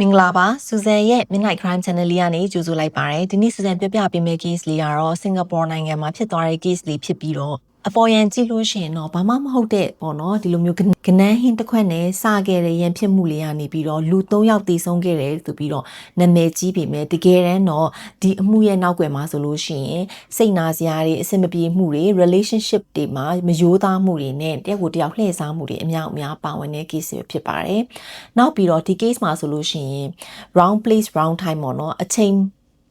မင်္ဂလာပါစူဇန်ရဲ့ Midnight Crime Channel လေးကနေကြိုဆိုလိုက်ပါရစေဒီနေ့စူဇန်ပြပြပေးမယ့် case လေးကတော့စင်ကာပူနိုင်ငံမှာဖြစ်သွားတဲ့ case လေးဖြစ်ပြီးတော့ အပေါ်ယံကြည့်လို့ရှိရင်တော့ဘာမှမဟုတ်တဲ့ပေါ့နော်ဒီလိုမျိုးကနန်းဟင်းတစ်ခွက်နဲ့စခဲ့တဲ့ရန်ဖြစ်မှုလေးကနေပြီးတော့လူ၃ယောက်တည်ဆုံးခဲ့တယ်ဆိုပြီးတော့နာမည်ကြီးပေမဲ့တကယ်တမ်းတော့ဒီအမှုရဲ့နောက်ွယ်မှာဆိုလို့ရှိရင်စိတ်နာစရာတွေအဆင်မပြေမှုတွေ relationship တွေမှာမယိုးသားမှုတွေနဲ့တယောက်ကိုတယောက်လှည့်စားမှုတွေအများအများပါဝင်တဲ့ case တွေဖြစ်ပါတယ်။နောက်ပြီးတော့ဒီ case မှာဆိုလို့ရှိရင် round place round time ပေါ့နော်အချိန်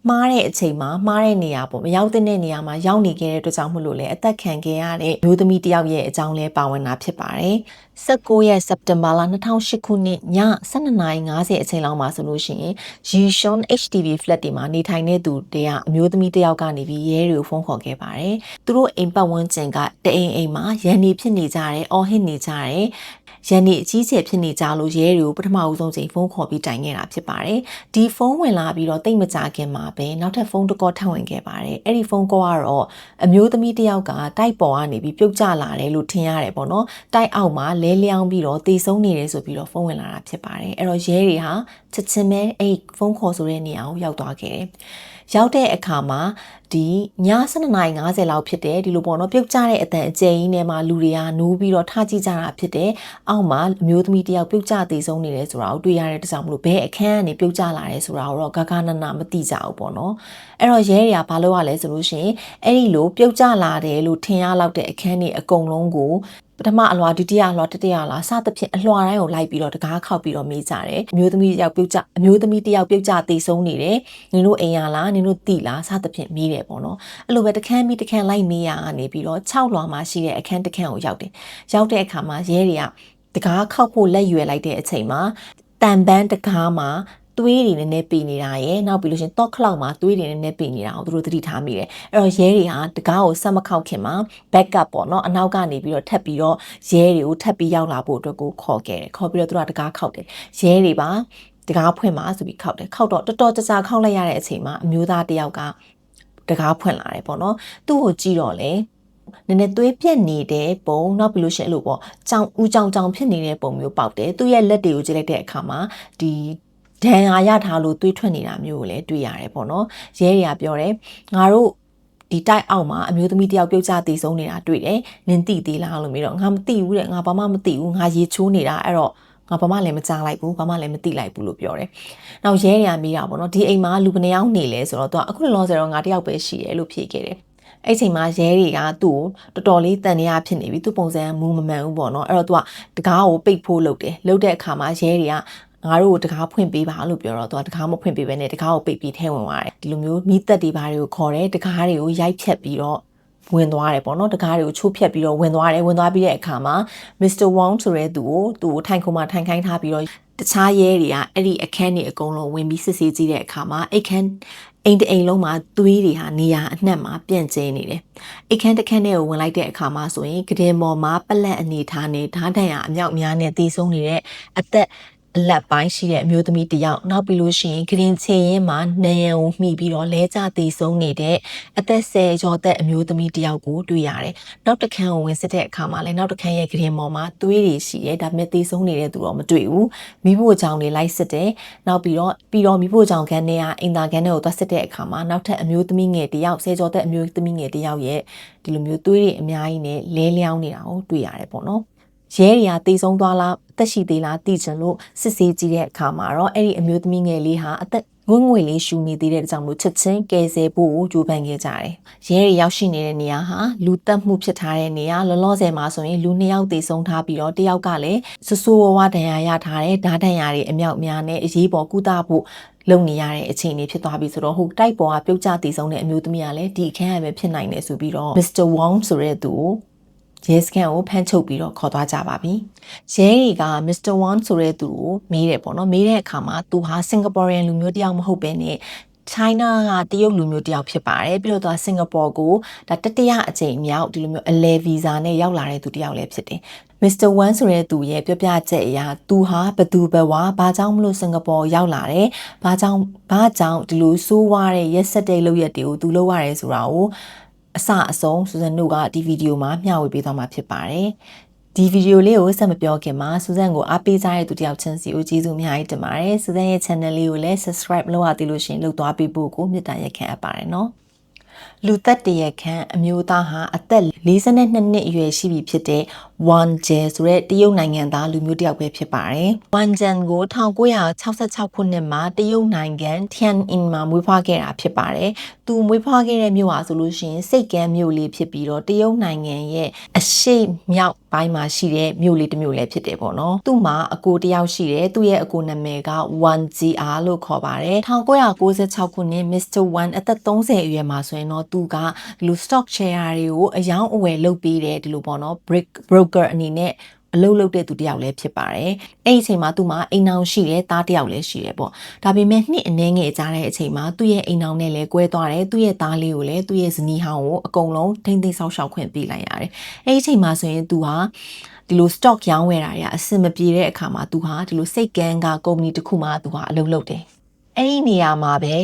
မှားတဲ့အချိန်မှာမှားတဲ့နေရာပေါ့မရောက်တဲ့နေရာမှာရောက်နေခဲ့တဲ့အတွက်ကြောင့်မလို့လေအသက်ခံခဲ့ရတဲ့မျိုးသမီးတစ်ယောက်ရဲ့အကြောင်းလဲပါဝင်တာဖြစ်ပါတယ်19ရက်စက်တင်ဘာလ2008ခုနှစ်ည12:50အချိန်လောက်မှာဆိုလို့ရှိရင် Yishun HTV flat တွေမှာနေထိုင်တဲ့သူတယောက်အမျိုးသမီးတယောက်ကနေပြီးရဲတွေကိုဖုန်းခေါ်ခဲ့ပါတယ်သူတို့အိမ်ပတ်ဝန်းကျင်ကတအိမ်အိမ်မှာရန်နေဖြစ်နေကြတယ်အော်ဟစ်နေကြတယ် ရန်နေအကြီးကျယ်ဖြစ်နေကြလို့ရဲတွေကိုပထမဦးဆုံးချိန်ဖုန်းခေါ်ပြီးတိုင်ခဲ့တာဖြစ်ပါတယ်ဒီဖုန်းဝင်လာပြီးတော့တိတ်မကြခင်မှာပဲနောက်ထပ်ဖုန်းတစ်ကောထပ်ဝင်ခဲ့ပါတယ်အဲ့ဒီဖုန်းကောကတော့အမျိုးသမီးတစ်ယောက်ကတိုက်ပေါ်ကနေပြီးပြုတ်ကျလာတယ်လို့ထင်ရတယ်ပေါ့နော်တိုက်အောက်မှာလဲလျောင်းပြီးတော့တေဆုံးနေတယ်ဆိုပြီးတော့ဖုန်းဝင်လာတာဖြစ်ပါတယ်အဲ့တော့ရဲတွေဟာချက်ချင်းပဲအဲ့ဖုန်းခေါ်ဆိုတဲ့နေရာကိုရောက်သွားခဲ့တယ် ရောက်တဲ့အခါမှာဒီည7:50လောက်ဖြစ်တယ်ဒီလိုပေါ့နော်ပြုတ်ကျတဲ့အတန်အကျဉ်းကြီးထဲမှာလူတွေကနိုးပြီးတော့ထားကြည့်ကြတာဖြစ်တယ်အောက်မှာအမျိုးသမီးတယောက်ပြုတ်ကျသေးဆုံးနေတယ်ဆိုတာကိုတွေ့ရတဲ့တကြောင်မလို့ဘယ်အခန်းကနေပြုတ်ကျလာတယ်ဆိုတာကိုတော့ဂဂနနမသိကြဘူးပေါ့နော်အဲ့တော့ရဲတွေကဘာလုပ်ရလဲဆိုလို့ရှိရင်အဲ့ဒီလိုပြုတ်ကျလာတယ်လို့ထင်ရလောက်တဲ့အခန်းတွေအကုန်လုံးကို ပထမအလွှာဒုတိယအလွှာတတိယအလွှာစသဖြင့်အလွှာတိုင်းကိုလိုက်ပြီးတော့တကားခောက်ပြီးတော့မေးကြတယ်အမျိုးသမီးတယောက်ပြုတ်ကြအမျိုးသမီးတယောက်ပြုတ်ကြတေဆုံးနေတယ်နင်တို့အိမ်ရလားနင်တို့တိလားစသဖြင့်မေးတယ်ပေါ့နော်အဲ့လိုပဲတခန်းပြီးတခန်းလိုက်မေးရကနေပြီးတော့6လွှာမှာရှိတဲ့အခန်းတခန်းကိုရောက်တယ်ရောက်တဲ့အခါမှာရဲတွေကတကားခောက်ဖို့လက်ရွယ်လိုက်တဲ့အချိန်မှာတန်ပန်းတကားမှာ သွေးတွေနည်းနည်းပေနေတာရယ်နောက်ပြီးလို့ရှင် top cloud မှာသွေးတွေနည်းနည်းပေနေတာကိုသူတို့သတိထားမိတယ်အဲ့တော့ရဲတွေဟာတကားကိုဆက်မခောက်ခင်မှာ backup ပေါ့နော်အနောက်ကနေပြီးတော့ထပ်ပြီးတော့ရဲတွေကိုထပ်ပြီးရောက်လာဖို့အတွက်ကိုခေါ်ခဲ့တယ်ခေါ်ပြီးတော့သူတို့ကတကားခောက်တယ်ရဲတွေပါတကားဖွင့်ပါဆိုပြီးခောက်တယ်ခောက်တော့တော်တော်ကြာကြာခောက်လိုက်ရတဲ့အချိန်မှာအမျိုးသားတယောက်ကတကားဖွင့်လာတယ်ပေါ့နော်သူ့ကိုကြည့်တော့လေနည်းနည်းသွေးပြက်နေတဲ့ပုံနောက်ပြီးလို့ရှိရင်အဲ့လိုပေါ့ကြောင်ဦးကြောင်ကြောင်ဖြစ်နေတဲ့ပုံမျိုးပေါက်တယ်သူ့ရဲ့လက်တွေကိုကြည့်လိုက်တဲ့အခါမှာဒီ ဒဏ်ရာရထားလို့သွေးထွက်နေတာမျိုးကိုလည်းတွေ့ရတယ်ပေါ့နော်ရဲတွေကပြောတယ်ငါတို့ဒီတိုက်အောက်မှာအမျိုးသမီးတယောက်ပြုတ်ကျတည်ဆုံးနေတာတွေ့တယ်နင်သိသေးလားလို့မေးတော့ငါမသိဘူးတဲ့ငါဘာမှမသိဘူးငါရေချိုးနေတာအဲ့တော့ငါဘာမှလည်းမကြားလိုက်ဘူးဘာမှလည်းမသိလိုက်ဘူးလို့ပြောတယ်။နောက်ရဲတွေကမေးတာပေါ့နော်ဒီအိမ်မှာလူဘယ်နှယောက်နေလဲဆိုတော့သူကအခုလောလောဆယ်တော့ငါတယောက်ပဲရှိတယ်လို့ဖြေခဲ့တယ်။အဲ့ချိန်မှာရဲတွေကသူ့ကိုတော်တော်လေးတန်နေရဖြစ်နေပြီသူ့ပုံစံမူမမှန်ဘူးပေါ့နော်အဲ့တော့သူကတကားကိုပိတ်ဖို့လုပ်တယ်လုပ်တဲ့အခါမှာရဲတွေက ငါတို့ကိုတကားဖွင့်ပေးပါလို့ပြောတော့သူကတကားမဖွင့်ပေးဘဲနဲ့တကားကိုပိတ်ပြီးထဲဝင်သွားတယ်ဒီလိုမျိုးမိသက်တွေဘာတွေကိုခေါ်တယ်တကားတွေကိုရိုက်ဖြတ်ပြီးတော့ဝင်သွားတယ်ပေါ့နော်တကားတွေကိုချိုးဖြက်ပြီးတော့ဝင်သွားတယ်ဝင်သွားပြီးတဲ့အခါမှာ Mr. Wong ဆိုတဲ့သူကိုသူ့ကိုထိုင်ခုံမှာထိုင်ခိုင်းထားပြီးတော့တခြားရဲတွေကအဲ့ဒီအခန်းတွေအကုန်လုံးဝင်ပြီးစစ်ဆေးကြည့်တဲ့အခါမှာအိတ်ခန်းအိမ်တအိမ်လုံးမှာသွေးတွေဟာနေရာအနှံ့မှာပြန့်ကျဲနေတယ်။အိတ်ခန်းတစ်ခန်းထဲကိုဝင်လိုက်တဲ့အခါမှာဆိုရင်ကတင်မော်မှာပလက်အနေထားနဲ့ဓာတ်တန်ရအမြောက်များနဲ့တည်ဆုံးနေတဲ့အသက် အလက်ပိုင်းရှိတဲ့အမျိုးသမီးတစ်ယောက်နောက်ပြီးလို့ရှိရင်ဂရင်ချင်ရင်မှာနယံကိုမှီပြီးတော့လဲကျသေးဆုံးနေတဲ့အသက်10ကျော်သက်အမျိုးသမီးတစ်ယောက်ကိုတွေ့ရတယ်။နောက်တစ်ခန်းကိုဝင်စစ်တဲ့အခါမှာလည်းနောက်တစ်ခန်းရဲ့ဂရင်ပေါ်မှာသွေးတွေရှိတယ်ဒါပေမဲ့သေးဆုံးနေတဲ့သူတော့မတွေ့ဘူး။မိဖို့ကြောင့်တွေလိုက်စစ်တယ်။နောက်ပြီးတော့ပြီးတော့မိဖို့ကြောင့်ခန်းထဲကအင်တာခန်းထဲကိုသွားစစ်တဲ့အခါမှာနောက်ထပ်အမျိုးသမီးငယ်တစ်ယောက်10ကျော်သက်အမျိုးသမီးငယ်တစ်ယောက်ရဲ့ဒီလိုမျိုးသွေးတွေအများကြီးနဲ့လဲလျောင်းနေတာကိုတွေ့ရတယ်ပေါ့နော်။ ရဲတွေကတေဆုံးသွားလားအသက်ရှိသေးလားသိချင်လို့စစ်ဆေးကြည့်တဲ့အခါမှာတော့အဲ့ဒီအမျိုးသမီးငယ်လေးဟာအသက်ငွေ့ငွေလေးရှူနေသေးတဲ့ကြောင့်လို့ချက်ချင်းကယ်ဆယ်ဖို့ကြိုးပမ်းခဲ့ကြတယ်။ရဲတွေရောက်ရှိနေတဲ့နေရာဟာလူတက်မှုဖြစ်ထားတဲ့နေရာလောလောဆယ်မှာဆိုရင်လူနှစ်ယောက်သေဆုံးထားပြီးတော့တယောက်ကလည်းဆူဆူဝဝဒဏ်ရာရထားတဲ့ဓာတ်ဒဏ်ရာတွေအမြောက်များနဲ့အရေးပေါ်ကုသဖို့လုံနေရတဲ့အခြေအနေဖြစ်သွားပြီဆိုတော့ဟိုတိုက်ပေါ်ကပြုတ်ကျတည်ဆုံးတဲ့အမျိုးသမီးကလည်းဒီအခန်းကပဲဖြစ်နိုင်တယ်ဆိုပြီးတော့ Mr. Wong ဆိုတဲ့သူကို ရဲစခန်းကိုဖမ်းချုပ်ပြီးတော့ခေါ်သွားကြပါပြီ။ရဲတွေက Mr. Wan ဆိုတဲ့သူကိုမေးတယ်ပေါ့နော်။မေးတဲ့အခါမှာသူဟာ Singaporean လူမျိုးတယောက်မဟုတ်ဘဲနဲ့ China ကတရုတ်လူမျိုးတယောက်ဖြစ်ပါတယ်ပြီးတော့သူကစင်ကာပူကိုဒါတတိယအကြိမ်မြောက်ဒီလိုမျိုးအလဲဗီဇာနဲ့ရောက်လာတဲ့သူတယောက်လည်းဖြစ်တယ်။ Mr. Wan ဆိုတဲ့သူရဲ့ပြောပြချက်အရသူဟာဘသူဘဝဘာကြောင့်မလို့စင်ကာပူရောက်လာတယ်။ဘာကြောင့်ဘာကြောင့်ဒီလိုဆိုးဝါးတဲ့ရက်ဆက်တဲ့လုပ်ရက်တွေကိုသူလုပ်ရတယ်ဆိုတာကို အစအဆုံးစူဇန်တို့ကဒီဗီဒီယိုမှာမျှဝေပေးသွားမှာဖြစ်ပါတယ်ဒီဗီဒီယိုလေးကိုဆက်မပြောခင်မှာစူဇန်ကိုအားပေးကြတဲ့သူတယောက်ချင်းစီကိုကျေးဇူးအများကြီးတင်ပါတယ်စူဇန်ရဲ့ channel လေးကိုလည်း subscribe လုပ်ရသေးလို့ရှရင်လုပ်သွားပေးဖို့ကိုမေတ္တာရက်ခံအပ်ပါတယ်နော်လူသက်တရခန့်အမျိုးသားဟာအသက်42နှစ်အရွယ်ရှိပြီဖြစ်တဲ့ဝမ်ဂျယ်ဆိုတဲ့တရုတ်နိုင်ငံသားလူမျိုးတစ်ယောက်ပဲဖြစ်ပါတယ်။ဝမ်ဂျန်ကို1966ခုနှစ်မှာတရုတ်နိုင်ငံထျန်အင်မှာမွေးဖွားခဲ့တာဖြစ်ပါတယ်။သူမွေးဖွားခဲ့တဲ့မြို့ဟာဆိုလို့ရှိရင်စိတ်ကမ်းမြို့လေးဖြစ်ပြီးတော့တရုတ်နိုင်ငံရဲ့အရှိမြောက်ပိုင်းမှာရှိတဲ့မြို့လေးတစ်မြို့လည်းဖြစ်တယ်ပေါ့နော်။သူ့မှာအကိုတစ်ယောက်ရှိတယ်။သူ့ရဲ့အကိုနာမည်ကဝမ်ဂျီအာလို့ခေါ်ပါတယ်။1996ခုနှစ် Mr. Wan အသက်30အရွယ်မှာဆိုရင်တော့သူကဒီလို stock share တွေကိုအယောင်းအဝယ်လုပ်ပေးတယ်ဒီလိုပေါ့နော် brick broker အနေနဲ့အလုပ်လုပ်တဲ့သူတယောက်လည်းဖြစ်ပါတယ်။အဲ့ဒီအချိန်မှာသူ့မှာအိမ်အောင်ရှိတယ်သားတယောက်လည်းရှိတယ်ပေါ့။ဒါပေမဲ့နှစ်အနည်းငယ်ကြာတဲ့အချိန်မှာသူ့ရဲ့အိမ်အောင်နဲ့လည်းကွဲသွားတယ်။သူ့ရဲ့သားလေးကိုလည်းသူ့ရဲ့ဇနီးဟောင်းကိုအကုန်လုံးထိမ့်သိမ်းဆောက်ရှောက်ခွင့်ပေးလိုက်ရတယ်။အဲ့ဒီအချိန်မှာဆိုရင်သူဟာဒီလို stock ရောင်းဝယ်တာတွေအဆင်မပြေတဲ့အခါမှာသူဟာဒီလိုစိတ်ကန်းကကုမ္ပဏီတစ်ခုမှသူဟာအလုပ်လုပ်တယ်။အဲ့ဒီနေရာမှာပဲ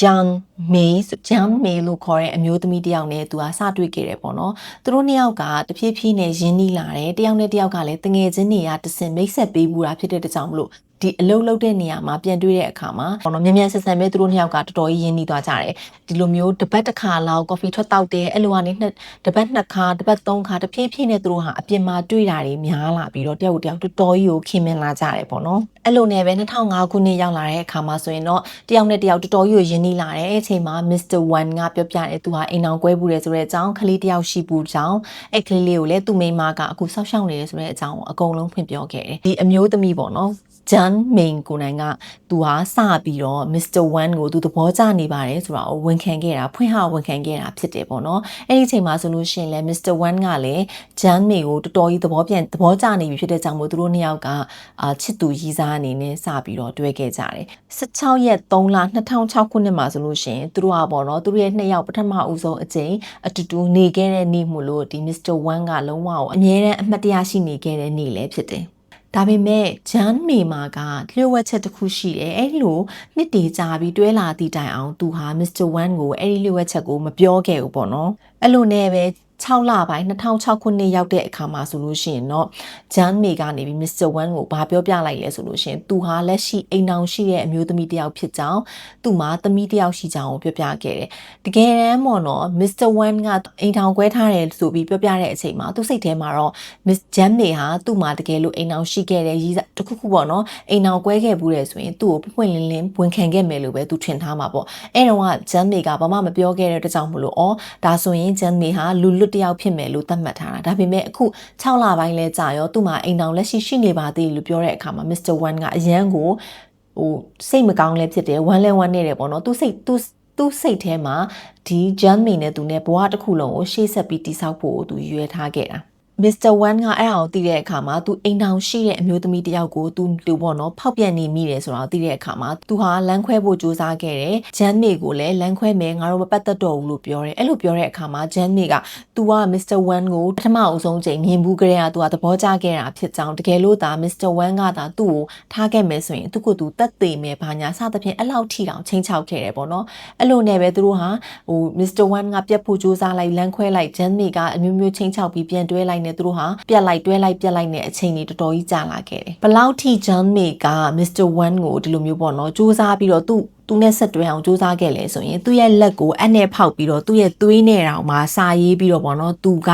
ဂျန်မေဂျန်မေလို့ခေါ်တဲ့အမျိုးသမီးတယောက်နဲ့သူကစတွေ့ခဲ့တယ်ပေါ့နော်သူတို့နှစ်ယောက်ကတဖြည်းဖြည်းနဲ့ရင်းနှီးလာတယ်တယောက်နဲ့တယောက်ကလည်းတငယ်ချင်းတွေကတစင်မိတ်ဆက်ပေးဘူးတာဖြစ်တဲ့တကြောင်မလို့ ဒီအလုပ်လုပ်တဲ့နေရာမှာပြန်တွေ့တဲ့အခါမှာပေါ့နော်မြန်မြန်ဆက်ဆက်ပဲသူတို့နှစ်ယောက်ကတော်တော်ကြီးရင်းနှီးသွားကြတယ်ဒီလိုမျိုးတစ်ပတ်တစ်ခါလောက်ကော်ဖီထွက်တောက်တယ်အဲ့လိုကနေနှစ်တစ်ပတ်နှစ်ခါတစ်ပတ်သုံးခါတဖြည်းဖြည်းနဲ့သူတို့ဟာအပြင်မှာတွေ့တာတွေများလာပြီးတော့တယောက်တယောက်တော်တော်ကြီးကိုခင်မင်လာကြတယ်ပေါ့နော်အဲ့လိုနဲ့ပဲ2005ခုနှစ်ရောက်လာတဲ့အခါမှာဆိုရင်တော့တယောက်နဲ့တယောက်တော်တော်ကြီးကိုရင်းနှီးလာတယ်အဲ့အချိန်မှာ Mr. One ကပြောပြတယ်သူဟာအိမ်အောင်ကွဲဘူးတယ်ဆိုတဲ့အကြောင်းကလေးတယောက်ရှိဘူးကြောင်းအဲ့ကလေးလေးကိုလည်းသူ့မိန်းမကအခုဆောက်ရှောက်နေတယ်ဆိုတဲ့အကြောင်းကိုအကုန်လုံးဖွင့်ပြောခဲ့တယ်ဒီအမျိုးသမီးပေါ့နော် ဂျန်မိန်ကိုနိုင်ကသူဟာစပြီးတော့ Mr. One ကိုသူသဘောကျနေပါတယ်ဆိုတာကိုဝန်ခံခဲ့တာဖွင့်ဟဝန်ခံခဲ့တာဖြစ်တယ်ပေါ့နော်အဲ့ဒီအချိန်မှာဆိုလို့ရှိရင်လည်း Mr. One ကလည်းဂျန်မိန်ကိုတော်တော်ကြီးသဘောပြန်သဘောကျနေပြီဖြစ်တဲ့ကြောင့်မို့သူတို့နှစ်ယောက်ကအာချစ်သူရည်စားအနေနဲ့စပြီးတော့တွေ့ခဲ့ကြတယ်16ရက်3လ2006ခုနှစ်မှာဆိုလို့ရှိရင်သူတို့ကပေါ့နော်သူတို့ရဲ့နှစ်ယောက်ပထမဦးဆုံးအကြိမ်အတူတူနေခဲ့တဲ့နေ့မှုလို့ဒီ Mr. One ကလုံးဝအမြဲတမ်းအမှတ်တရရှိနေခဲ့တဲ့နေ့လည်းဖြစ်တယ် ဒါပေမဲ့ဂျန်မေမာကလျှို့ဝှက်ချက်တစ်ခုရှိတယ်အဲ့လိုနှစ်တည်ကြပြီးတွဲလာသည့်တိုင်အောင်သူဟာမစ္စတာဝမ်ကိုအဲ့ဒီလျှို့ဝှက်ချက်ကိုမပြောခဲ့ဘူးပေါ့နော်အဲ့လိုနဲ့ပဲ 6လပိုင်း2006ခုနှစ်ရောက်တဲ့အခါမှာဆိုလို့ရှိရင်တော့ဂျန်မေကနေပြီး Mr. Wan ကိုဘာပြောပြလိုက်လဲဆိုလို့ရှိရင်သူဟာလက်ရှိအိမ်အောင်ရှိတဲ့အမျိုးသမီးတစ်ယောက်ဖြစ်ကြောင်းသူ့မှာသမီးတစ်ယောက်ရှိကြောင်းကိုပြောပြခဲ့တယ်။တကယ်တမ်းပေါ့နော် Mr. Wan ကအိမ်ထောင်ခွဲထားတယ်ဆိုပြီးပြောပြတဲ့အချိန်မှာသူ့စိတ်ထဲမှာတော့ Miss Jan မေဟာသူ့မှာတကယ်လို့အိမ်အောင်ရှိခဲ့တဲ့ရည်စားတစ်ခုခုပေါ့နော်အိမ်အောင်ကွဲခဲ့ဘူးတယ်ဆိုရင်သူ့ကိုပွင့်လင်းလင်းဝန်ခံခဲ့မယ်လို့ပဲသူထင်ထားမှာပေါ့။အဲ့တော့က Jan မေကဘာမှမပြောခဲ့တဲ့တကြောင်မလို့ဩဒါဆိုရင် Jan မေဟာလူလွတ်တယောက်ဖြစ်မယ်လို့သတ်မှတ်ထားတာဒါပေမဲ့အခု6လပိုင်းလဲကြာရောသူ့မှာအိမ်တောင်လက်ရှိရှိနေပါသေးလို့ပြောတဲ့အခါမှာ Mr. Wan ကအရန်ကိုဟိုစိတ်မကောင်းလဲဖြစ်တယ်ဝမ်းလဲဝမ်းနေတယ်ပေါ့နော်သူစိတ်သူသူ့စိတ်ထဲမှာဒီဂျန်မီနဲ့သူနဲ့ဘဝတစ်ခုလုံးကိုရှေ့ဆက်ပြီးတိဆောက်ဖို့သူရွေးထားခဲ့တာ မစ္စတာဝမ်ကအဲ့ဒါကိုသိတဲ့အခါမှာသူအိမ်ထောင်ရှိတဲ့အမျိုးသမီးတယောက်ကိုသူလူပေါ့နော်ဖောက်ပြန်နေမိတယ်ဆိုတာကိုသိတဲ့အခါမှာသူဟာလမ်းခွဲဖို့ကြိုးစားခဲ့တယ်ဂျန်မေကိုလည်းလမ်းခွဲမယ်ငါတို့မပတ်သက်တော့ဘူးလို့ပြောတယ်အဲ့လိုပြောတဲ့အခါမှာဂျန်မေကသူကမစ္စတာဝမ်ကိုပထမအဆုံးချိန်မြင်ဘူးကြတဲ့ကသူကသဘောကျခဲ့တာဖြစ်ကြောင်းတကယ်လို့သာမစ္စတာဝမ်ကသာသူ့ကိုထားခဲ့မယ်ဆိုရင်သူကသူတတ်သိမယ်ဘာညာစသဖြင့်အဲ့လောက်ထိတောင်ချင်းချောက်ခဲ့တယ်ပေါ့နော်အဲ့လိုနဲ့ပဲသူတို့ဟာဟိုမစ္စတာဝမ်ကပြတ်ဖို့ကြိုးစားလိုက်လမ်းခွဲလိုက်ဂျန်မေကအမျိုးမျိုးချင်းချောက်ပြီးပြန်တွဲလိုက်နေသူတို့ဟာပြက်လိုက်တွဲလိုက်ပြက်လိုက်နဲ့အချိန်ကြီးတော်တော်ကြီးကြာလာခဲ့တယ်ဘလောက်ထိဂျန်မေကမစ္စတာဝမ်ကိုဒီလိုမျိုးပေါ့နော်စူးစမ်းပြီးတော့သူ့သူနဲ့ဆက်တွဲအောင်စူးစမ်းခဲ့လဲဆိုရင်သူ့ရဲ့လက်ကိုအနဲ့ဖောက်ပြီးတော့သူ့ရဲ့သွေးနဲ့တောင်မှစာရေးပြီးတော့ပေါ့နော်သူက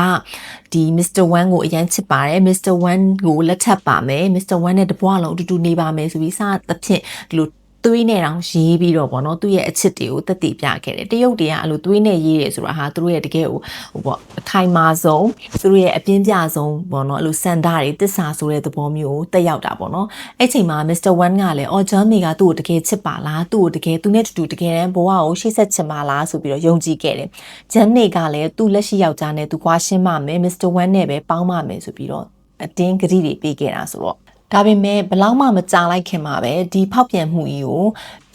ဒီ Mr. Wan ကိုအရန်ချစ်ပါတယ် Mr. Wan ကိုလက်ထပ်ပါမယ် Mr. Wan နဲ့တပွားလုံးအတူတူနေပါမယ်ဆိုပြီးစသဖြင့်ဒီလို သွေးနဲ့တောင်ရေးပြီးတော့ဗောနော်သူ့ရဲ့အချစ်တွေကိုတက်တည်ပြခဲ့တယ်တရုတ်တွေကအဲ့လိုသွေးနဲ့ရေးတယ်ဆိုတာဟာသူတို့ရဲ့တကယ်ဟိုဟိုဗောအခိုင်မာဆုံးသူတို့ရဲ့အပြင်းပြဆုံးဗောနော်အဲ့လိုစန္ဒတွေတစ္ဆာဆိုတဲ့သဘောမျိုးကိုတက်ရောက်တာဗောနော်အဲ့ချိန်မှာ Mr. Wan ကလည်းအော်ဂျန်မီကသူ့ကိုတကယ်ချစ်ပါလားသူ့ကိုတကယ်သူနဲ့တူတူတကယ်တမ်းဘဝကိုရှေ့ဆက်ချင်ပါလားဆိုပြီးတော့ယုံကြည်ခဲ့တယ်ဂျန်မေကလည်းသူ့လက်ရှိယောက်ျားနဲ့သူကွာရှင်းမှမယ် Mr. Wan နဲ့ပဲပေါင်းမှမယ်ဆိုပြီးတော့အတင်းကတိတွေပေးခဲ့တာဆိုတော့ ဒါပေမဲ့ဘလောက်မှမကြာလိုက်ခင်မှာပဲဒီဖောက်ပြန်မှုကြီးကို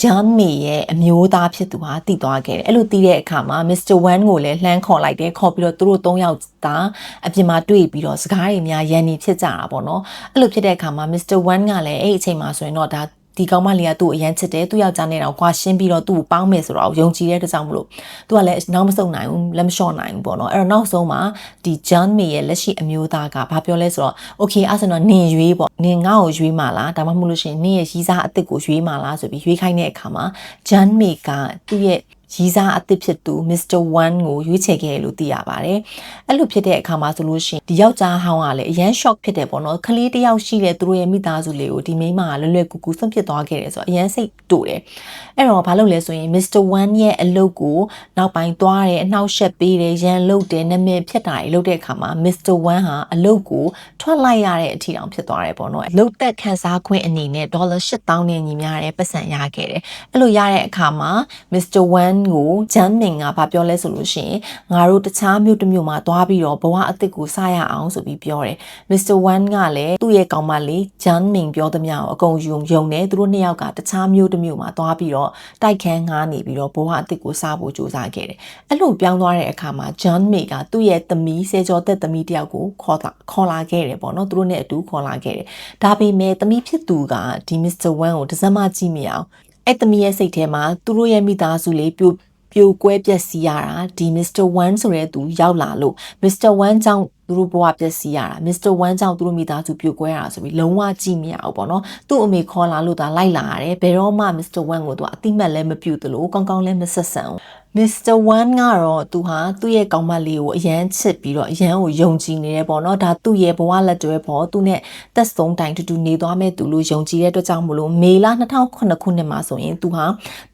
ဂျန်မီရဲ့အမျိုးသားဖြစ်သူဟာတည်သွားခဲ့တယ်အဲ့လိုတည်တဲ့အခါမှာမစ္စတာဝမ်ကိုလည်းလှမ်းခေါ်လိုက်တယ်ခေါ်ပြီးတော့သူတို့၃ယောက်သားအပြင်မှာတွေ့ပြီးတော့စကားတွေများရန်နေဖြစ်ကြတာပေါ့နော်အဲ့လိုဖြစ်တဲ့အခါမှာမစ္စတာဝမ်ကလည်းအဲ့အချိန်မှာဆိုရင်တော့ဒါ ဒီကောင်မလေးကသူ့ကိုအရန်ချစ်တယ်သူ့ယောက်ျားနဲ့တော့ကွာရှင်းပြီးတော့သူ့ကိုပေါင်းမယ်ဆိုတော့ယုံကြည်တဲ့အတွက်ကြောင့်မလို့သူကလည်းနောက်မဆုတ်နိုင်ဘူးလက်မလျှော့နိုင်ဘူးပေါ့နော်အဲ့တော့နောက်ဆုံးမှာဒီ John May ရဲ့လက်ရှိအမျိုးသားကဘာပြောလဲဆိုတော့ okay အဲ့ဆိုတော့နင်ရွေးပေါ့နင်ငါ့ကိုရွေးမှာလားဒါမှမဟုတ်လို့ရှိရင်နင်ရဲ့ရီးစားအစ်စ်ကိုရွေးမှာလားဆိုပြီးရွေးခိုင်းတဲ့အခါမှာ John May ကသူ့ရဲ့ ရီးစားအသစ်ဖြစ်သူ Mr. One ကိုရွေးချယ်ခဲ့တယ်လို့သိရပါတယ်။အဲ့လိုဖြစ်တဲ့အခါမှာဆိုလို့ရှိရင်ဒီယောက်ျားဟောင်းကလည်းအရန် shock ဖြစ်တယ်ပေါ့နော်။ကလေးတစ်ယောက်ရှိတဲ့သူတို့ရဲ့မိသားစုလေးကိုဒီမိန်းမကလွယ်လွယ်ကူကူဆွန့်ပစ်သွားခဲ့တယ်ဆိုတော့အရန်စိတ်တူတယ်။အဲ့တော့ဘာလုပ်လဲဆိုရင် Mr. One ရဲ့အလုပ်ကိုနောက်ပိုင်းသွားတယ်အနှောက်ယှက်ပေးတယ်ရန်လုပ်တယ်နာမည်ဖြစ်တာတွေလုပ်တဲ့အခါမှာ Mr. One ဟာအလုပ်ကိုထွက်လိုက်ရတဲ့အထီတောင်ဖြစ်သွားတယ်ပေါ့နော်။အလုပ်သက်ခန်းစားခွင့်အနေနဲ့ဒေါ်လာ8000နဲ့ညီမျှတဲ့ပတ်စံရခဲ့တယ်။အဲ့လိုရတဲ့အခါမှာ Mr. One ကိုဂျန်မင်ကဘာပြောလဲဆိုလို့ရှိရင်ငါတို့တခြားမြို့တစ်မြို့မှာသွားပြီးတော့ဘဝအသစ်ကိုစရအောင်ဆိုပြီးပြောတယ်။ Mr. One ကလည်းသူ့ရဲ့ကောင်မလေးဂျန်မင်ပြောသမျှကိုအကုန်ယုံယုံတယ်သူတို့နှစ်ယောက်ကတခြားမြို့တစ်မြို့မှာသွားပြီးတော့တိုက်ခန်းငားနေပြီးတော့ဘဝအသစ်ကိုစဖို့ကြိုးစားခဲ့တယ်။အဲ့လိုပြောင်းသွားတဲ့အခါမှာဂျန်မင်ကသူ့ရဲ့သမီးဆယ်ကျော်သက်သမီးတယောက်ကိုခေါ်လာခေါ်လာခဲ့တယ်ပေါ့နော်သူတို့နဲ့အတူခေါ်လာခဲ့တယ်။ဒါပေမဲ့သမီးဖြစ်သူကဒီ Mr. One ကိုတစ်စက်မှကြည့်မရအောင် အဲ့သမီးရဲ့စိတ်ထဲမှာသူတို့ရဲ့မိသားစုလေးပြိုပြိုကွဲပျက်စီးရတာဒီ Mr. One ဆိုတဲ့သူရောက်လာလို့ Mr. One ကြောင့်သူတို့ဘဝပျက်စီးရတာ Mr. One ကြောင့်သူတို့မိသားစုပြိုကွဲရတာဆိုပြီးလုံးဝကြည့်မရဘူးပေါ့နော်သူ့အမေခေါ်လာလို့ဒါလိုက်လာရတယ်ဘယ်တော့မှ Mr. One ကိုသူအတိမတ်လည်းမပြုတ်သလိုကောင်းကောင်းလည်းမဆက်ဆံဘူး Mr. One ကတော့သူဟာသူ့ရဲ့ကောင်မလေးကိုအရန်ချစ်ပြီးတော့အရန်ကိုယုံကြည်နေတယ်ပေါ့နော်ဒါသူ့ရဲ့ဘဝလက်တွဲပေါ့သူနဲ့သက်ဆုံးတိုင်တူတူနေသွားမဲ့သူလို့ယုံကြည်တဲ့အတွက်ကြောင့်မလို့မေလ2009ခုနှစ်မှာဆိုရင်သူဟာ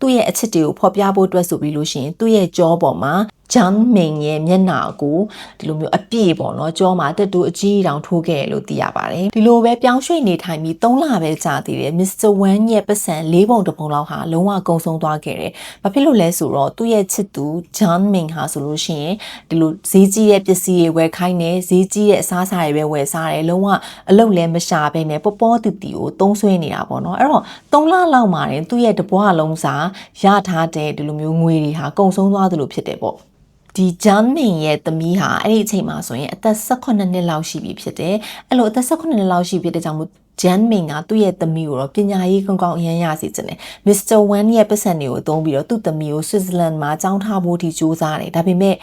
သူ့ရဲ့အချစ်တွေကိုဖော်ပြဖို့အတွက်ဆိုပြီးလို့ရှိရင်သူ့ရဲ့ကြောပေါ်မှာဂျန်မင်ရဲ့မျက်နှာကိုဒီလိုမျိုးအပြည့်ပေါ့နော်ကြောမှာတက်တူအကြီးတောင်ထိုးခဲ့တယ်လို့သိရပါတယ်ဒီလိုပဲပြောင်းရွှေ့နေထိုင်ပြီး3လပဲကြာသေးတယ် Mr. Wan ရဲ့ပတ်စံ၄ပုံတစ်ပုံလောက်ဟာလုံးဝကုံဆုံးသွားခဲ့တယ်ဘာဖြစ်လို့လဲဆိုတော့သူ့ရဲ့ချစ်သူဂျန်မင်ဟာဆိုလို့ရှိရင်ဒီလိုဈေးကြီးတဲ့ပစ္စည်းတွေဝယ်ခိုင်းတယ်ဈေးကြီးတဲ့အစားအစာတွေပဲဝယ်စားတယ်လုံးဝအလုပ်လည်းမရှာဘဲနဲ့ပေါ်ပေါ်တီတီကိုသုံးဆွဲနေတာပေါ့နော်အဲ့တော့3လလောက်မှာတင်သူ့ရဲ့တပွားလုံးစာရထားတဲ့ဒီလိုမျိုးငွေတွေဟာကုံဆုံးသွားသလိုဖြစ်တယ်ပေါ့ဒီဂျန်မင်ရဲ့သမီးဟာအဲ့ဒီအချိန်မှာဆိုရင်အသက်18နှစ်လောက်ရှိပြီဖြစ်တယ်အဲ့လိုအသက်18နှစ်လောက်ရှိဖြစ်တဲ့ကြောင့်မို့ ဂျန်မင်ကသူ့ရဲ့သမီးကိုတော့ပညာရေးကောင်းကောင်းအရန်ရစီခြင်းတယ်မစ္စတာဝမ်ရဲ့ပတ်စံတွေကိုသုံးပြီးတော့သူ့သမီးကိုဆွစ်ဇာလန်မှာကျောင်းထားဖို့ထိစူးစမ်းတယ်ဒါပေမဲ့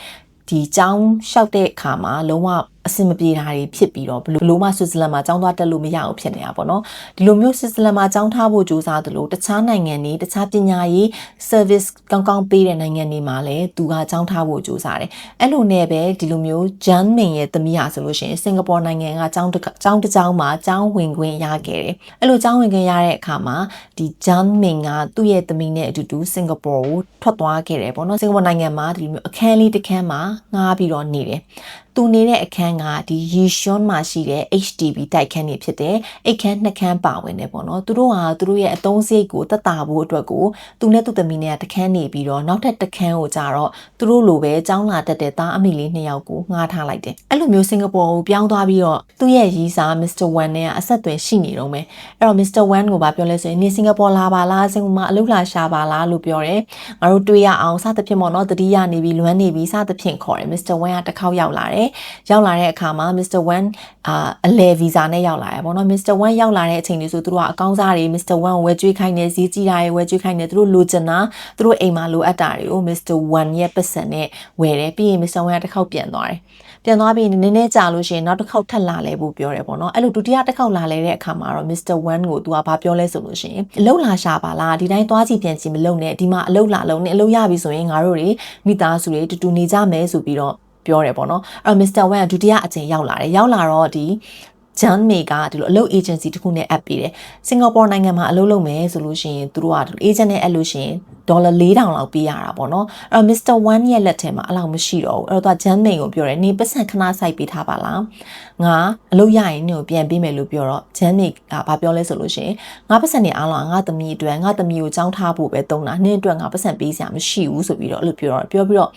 ဒီကျောင်းလျှောက်တဲ့အခါမှာလုံးဝ အဆင်မပြေတာတွေဖြစ်ပြီးတော့ဘလို့မှဆွစ်ဇာလန်မှာကျောင်းသွားတက်လို့မရအောင်ဖြစ်နေတာပေါ့နော်ဒီလိုမျိုးဆွစ်ဇာလန်မှာကျောင်းထားဖို့ကြိုးစားသလိုတခြားနိုင်ငံတွေတခြားပညာရေး service ကောင်းကောင်းပေးတဲ့နိုင်ငံတွေမှာလည်းသူကကျောင်းထားဖို့ကြိုးစားတယ်အဲ့လိုနဲ့ပဲဒီလိုမျိုးဂျန်မင်ရဲ့သမီးဟာဆိုလို့ရှိရင်စင်ကာပူနိုင်ငံကကျောင်းကျောင်းတစ်ကျောင်းမှာကျောင်းဝင်ခွင့်ရခဲ့တယ်အဲ့လိုကျောင်းဝင်ခွင့်ရတဲ့အခါမှာဒီဂျန်မင်ကသူ့ရဲ့သမီးနဲ့အတူတူစင်ကာပူကိုထွက်သွားခဲ့တယ်ပေါ့နော်စင်ကာပူနိုင်ငံမှာဒီလိုမျိုးအခန်းလေးတစ်ခန်းမှာငှားပြီးတော့နေတယ် သူနေတဲ့အခန်းကဒီရီရှွန်မှာရှိတဲ့ HDB တိုက်ခန်းတွေဖြစ်တဲ့အိတ်ခန်းနှစ်ခန်းပါဝင်နေပေါ့နော်သူတို့ဟာသူတို့ရဲ့အသုံးစရိတ်ကိုတက်တာဖို့အတွက်ကိုသူနဲ့သူသမီးနဲ့တခန်းနေပြီးတော့နောက်ထပ်တခန်းကိုကြတော့သူတို့လိုပဲចောင်းလာတက်တဲ့သားအမိလေးနှစ်ယောက်ကိုငှားထားလိုက်တယ်အဲ့လိုမျိုးစင်ကာပူကိုပြောင်းသွားပြီးတော့သူ့ရဲ့ရီးစား Mr. Wan နဲ့အဆက်အသွယ်ရှိနေတော့မယ်အဲ့တော့ Mr. Wan ကိုဗာပြောလဲဆိုရင်နေစင်ကာပူလာပါလားစင်ကာပူမှာအလုပ်လာရှာပါလားလို့ပြောတယ်ငါတို့တွေ့ရအောင်စသဖြင့်ပေါ့နော်တတိယနေပြီးလွမ်းနေပြီးစသဖြင့်ခေါ်တယ် Mr. Wan ကတစ်ခေါက်ရောက်လာတယ်ရောက်လာတဲ့အခါမှာ Mr. Wan အာအလဲဗီဇာနဲ့ရောက်လာတယ်ပေါ့နော် Mr. Wan ရောက်လာတဲ့အချိန်လေးဆိုသူတို့ကအကောင်းစားတွေ Mr. Wan ကိုဝယ်ကျွေးခိုင်းနေဈေးကြီးတာတွေဝယ်ကျွေးခိုင်းနေသူတို့လိုချင်တာသူတို့အိမ်မှာလိုအပ်တာတွေကို Mr. Wan ရဲ့ပတ်စံနဲ့ဝယ်တယ်ပြီးရင် Mr. Wan ကတစ်ခေါက်ပြန်သွားတယ်ပြန်သွားပြီးနည်းနည်းကြာလို့ရှိရင်နောက်တစ်ခေါက်ထပ်လာလဲဖို့ပြောတယ်ပေါ့နော်အဲ့လိုဒုတိယတစ်ခေါက်လာလဲတဲ့အခါမှာတော့ Mr. Wan ကိုသူကဘာပြောလဲဆိုလို့ရှိရင်အလုတ်လာရှာပါလားဒီတိုင်းသွားကြည့်ပြန်ကြည့်မလုပ်နဲ့ဒီမှာအလုတ်လာလုံးနဲ့အလုတ်ရပြီဆိုရင်ငါတို့တွေမိသားစုတွေတူတူနေကြမယ်ဆိုပြီးတော့ ပြောတယ်ပေါ့နော်အဲ့တော့ Mr. Wan ကဒုတိယအကြိမ်ရောက်လာတယ်ရောက်လာတော့ဒီဂျန်မေကဒီလိုအလုပ် agency တခုနဲ့ app ပေးတယ်စင်ကာပူနိုင်ငံမှာအလုပ်လုပ်မယ်ဆိုလို့ရှိရင်သူတို့ကဒီလို agent နဲ့ app လို့ရှိရင်ဒေါ်လာ4000လောက်ပေးရတာပေါ့နော်အဲ့တော့ Mr. One ရဲ့လက်ထဲမှာအဲ့လောက်မရှိတော့ဘူးအဲ့တော့သူကဂျန်မေကိုပြောတယ်နေပတ်စံခဏစိုက်ပေးထားပါလားငါအလုပ်ရရင်နေကိုပြန်ပေးမယ်လို့ပြောတော့ဂျန်မေကဘာပြောလဲဆိုလို့ရှိရင်ငါပတ်စံနေအားလုံးငါသမီးအတွက်ငါသမီးကိုကြောင်းထားဖို့ပဲတုံးတာနင်းအတွက်ငါပတ်စံပေးစရာမရှိဘူးဆိုပြီးတော့အဲ့လိုပြောတော့ပြောပြီးတော့